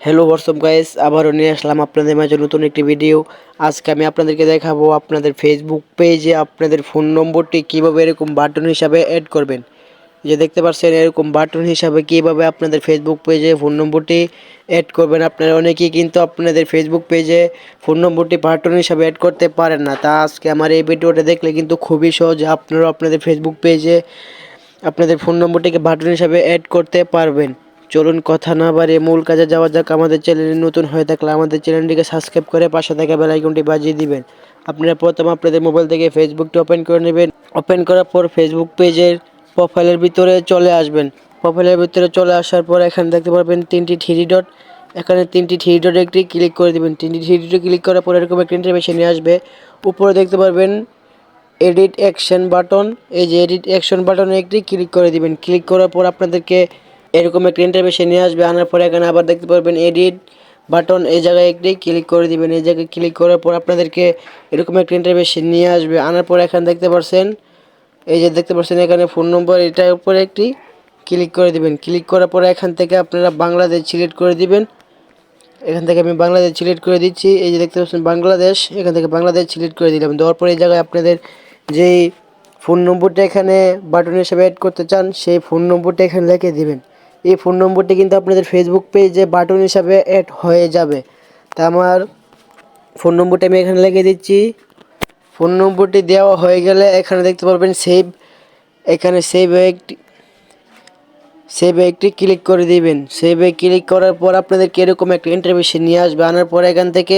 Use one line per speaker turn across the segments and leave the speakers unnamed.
Hello WhatsApp guys আবারও নিয়ে আসলাম আপনাদের মাঝে নতুন একটি ভিডিও আজকে আমি আপনাদেরকে দেখাবো আপনাদের ফেসবুক পেজে আপনাদের ফোন নম্বরটি কীভাবে এরকম বাটন হিসাবে অ্যাড করবেন। যে দেখতে পাচ্ছেন, এরকম বাটন হিসাবে কীভাবে আপনাদের ফেসবুক পেজে ফোন নম্বরটি অ্যাড করবেন। আপনারা অনেকেই কিন্তু আপনাদের ফেসবুক পেজে ফোন নম্বরটি বাটন হিসাবে অ্যাড করতে পারেন না। তা আজকে আমার এই ভিডিওটা দেখলে কিন্তু খুবই সহজ আপনারা আপনাদের ফেসবুক পেজে আপনাদের ফোন নম্বরটিকে বাটন হিসাবে অ্যাড করতে পারবেন। চলুন কথা না বাড়িয়ে মূল কাজে যাওয়া যাক। আমাদের চ্যানেলে নতুন হয়ে থাকলে আমাদের চ্যানেলটিকে সাবস্ক্রাইব করে পাশে থাকা বেল আইকনটি বাজিয়ে দিবেন। আপনারা প্রথম আপনাদের মোবাইল থেকে ফেসবুকটি ওপেন করে নেবেন। ওপেন করার পর ফেসবুক পেজের প্রোফাইলের ভিতরে চলে আসবেন। প্রোফাইলের ভিতরে চলে আসার পর এখানে দেখতে পারবেন তিনটি থ্রি ডট এখানে তিনটি থ্রি ডট একটি ক্লিক করে দিবেন। তিনটি থ্রি ডটে ক্লিক করার পর এরকম একটা ইন্টারভেশন নিয়ে আসবে। উপরে দেখতে পারবেন এডিট অ্যাকশন বাটন এই যে এডিট অ্যাকশন বাটনে একটি ক্লিক করে দিবেন। ক্লিক করার পর আপনাদেরকে এরকম একটা ইন্টারভেশন নিয়ে আসবে, আনার পরে এখানে আবার দেখতে পারবেন এডিট বাটন এই জায়গায় একটি ক্লিক করে দিবেন। এই জায়গায় ক্লিক করার পর আপনাদেরকে এরকম একটা ইন্টারভেশন নিয়ে আসবে। আনার পর এখানে দেখতে পাচ্ছেন এই যে দেখতে পাচ্ছেন এখানে ফোন নম্বর এটার উপরে একটি ক্লিক করে দিবেন। ক্লিক করার পরে এখান থেকে আপনারা বাংলাদেশ সিলেক্ট করে দিবেন। এখান থেকে আমি বাংলাদেশ সিলেক্ট করে দিচ্ছি। এই যে দেখতে পাচ্ছেন বাংলাদেশ, এখান থেকে বাংলাদেশ সিলেক্ট করে দিলাম। দেওয়ার পরে এই জায়গায় আপনাদের যেই ফোন নম্বরটা এখানে বাটন হিসেবে অ্যাড করতে চান, সেই ফোন নম্বরটা এখানে লিখে দিবেন। এই ফোন নম্বরটি কিন্তু আপনাদের ফেসবুক পেজে বাটন হিসাবে অ্যাড হয়ে যাবে। তা আমার ফোন নম্বরটা আমি এখানে লিখে দিচ্ছি। ফোন নম্বরটি দেওয়া হয়ে গেলে এখানে দেখতে পারবেন সেভ এখানে সেভ একটি সেভে একটি ক্লিক করে দিবেন। সেভে ক্লিক করার পর আপনাদেরকে এরকম একটা ইন্টারভিউশন নিয়ে আসবে। আনার পর এখান থেকে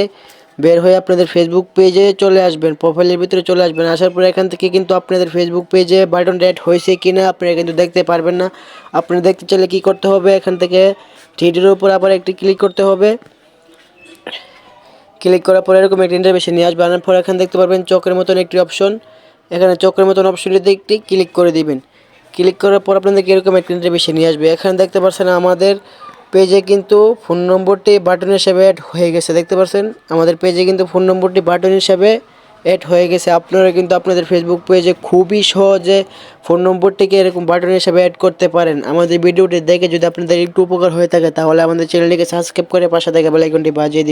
বের হয়ে আপনাদের ফেসবুক পেজে চলে আসবেন প্রোফাইলের ভিতরে চলে আসবেন। আসার পর এখান থেকে কিন্তু আপনাদের ফেসবুক পেজে বাটন রেড হয়েছে কি না আপনারা কিন্তু দেখতে পারবেন না। আপনারা দেখতে চাইলে কী করতে হবে? এখান থেকে থ্রিডির উপর আবার একটি ক্লিক করতে হবে। ক্লিক করার পর এরকম একটা ইন্টারভেশন নিয়ে আসবে আনার পর এখানে দেখতে পারবেন চক্রের মতন একটি অপশন এখানে চক্রের মতন অপশনটিতে একটি ক্লিক করে দিবেন। ক্লিক করার পর আপনাদেরকে এরকম একটা ইন্টারভেশন নিয়ে আসবে। এখানে দেখতে পাচ্ছেন আমাদের পেজে কিন্তু ফোন নম্বরটি বাটন হিসেবে অ্যাড হয়ে গেছে, দেখতে পাচ্ছেন আমাদের পেজে কিন্তু ফোন নম্বরটি বাটন হিসেবে অ্যাড হয়ে গেছে। আপনারা কিন্তু আপনাদের ফেসবুক পেজে খুবই সহজে ফোন নম্বরটিকে এরকম বাটন হিসেবে অ্যাড করতে পারেন। আমাদের ভিডিওটি দেখে যদি আপনাদের একটু উপকার হয়ে থাকে, তাহলে আমাদের চ্যানেলটিকে সাবস্ক্রাইব করে পাশে থেকে বেলাইকনটি বাজিয়ে